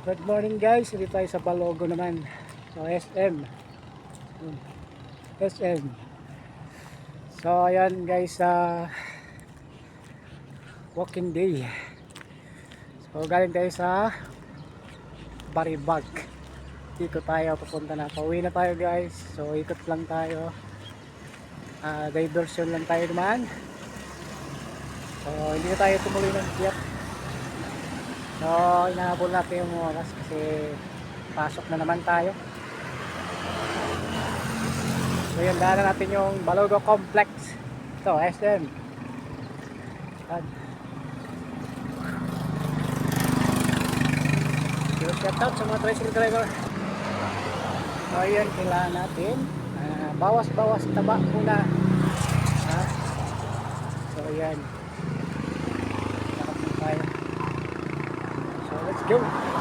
Good morning guys, dito tayo sa Balogo naman. So SM. Yun. SM. So ayan guys, sa walking day. So galing tayo sa Baribag. Ikot tayo, papunta na. Pauwi na tayo guys. So ikot lang tayo. Ah, diversion lang tayo naman. So hindi na tayo tumuloy ng tiyak. So, inahabol natin yung oras kasi pasok na naman tayo. So, yun, daanan natin yung Balogo Complex. Ito, SM. Yan. So, shout out sa mga tricycle driver. So, yun, kailangan natin. ah, bawas-bawas taba muna. Ha? So, yan. Entendeu?